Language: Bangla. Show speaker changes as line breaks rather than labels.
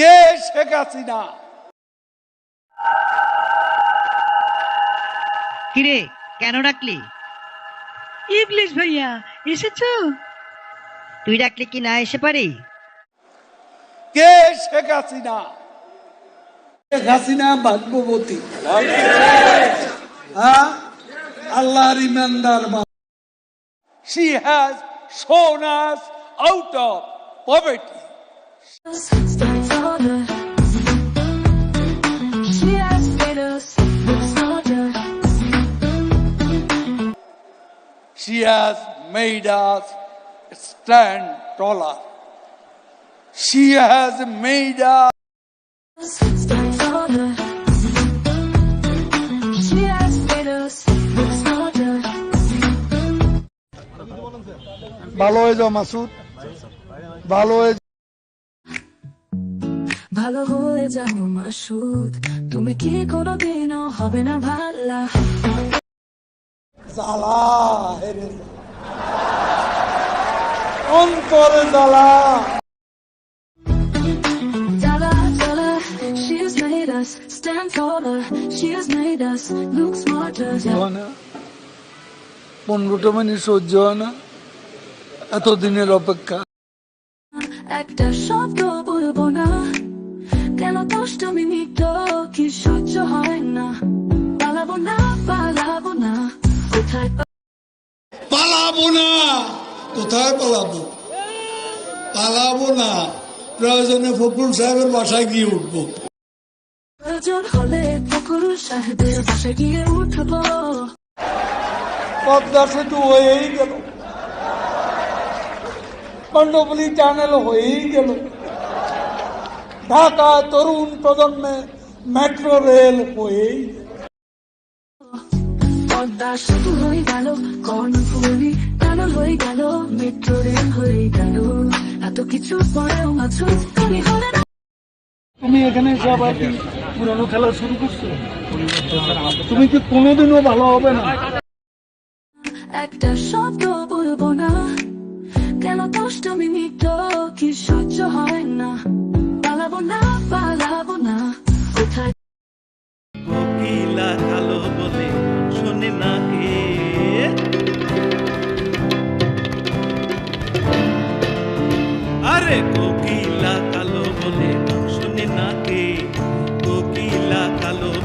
কে শেখ হাসিনা?
কিরে কেন ডাকলি?
ইবলিশ ভাইয়া এসেছ?
তুই ডাকলি কি না এসে পারি?
কে শেখ হাসিনা? শেখ হাসিনা ভাগ্যবতী। হ্যাঁ আল্লাহর ইমানদার she has shown us out of poverty
Stand taller. She has made us
stand taller she has made us
Stand taller. She has made us smarter.
ভালো হয়ে যাও মাসুদ ভালো হয়ে
ভালো হয়ে যাও মাসুদ। তুমি কি কোনোদিনও হবে না ভাল্লা?
জ্বালা হেরে অন্তরে জ্বালা।
Dala, dala, she has made us stand taller. She has made us look smarter.
পনেরোটা মিনিট সহ্য হয় না। এতদিনের অপেক্ষা।
একটা শব্দ বলব না। পালাবো না। কোথায়
পালাবো? পালাবো না। প্রয়োজনে ফখরুল সাহেবের বাসায় গিয়ে উঠবো।
প্রয়োজন হলে সাহেবের বাসায় গিয়ে
পদ্মা সেতু হয়েই গেল। টানেল হয়েই গেল। ঢাকা তরুণ প্রজন্মে মেট্রো রেল হয়েই গেল।
পদ্মা সেতু হয়ে গেল কর্ণফুলি কিছু পরেও হলে না।
তুমি এখানে সবাই পুরনো খেলা শুরু করছ? তুমি কি কোনোদিনও ভালো হবে না?
একটা শব্দ বলব না। কেন দশটা মিনিট কি সহ্য হয় না? পালাবো না
ρε κοκκίλα καλό βολέ, σου νενάκι, κοκκίλα καλό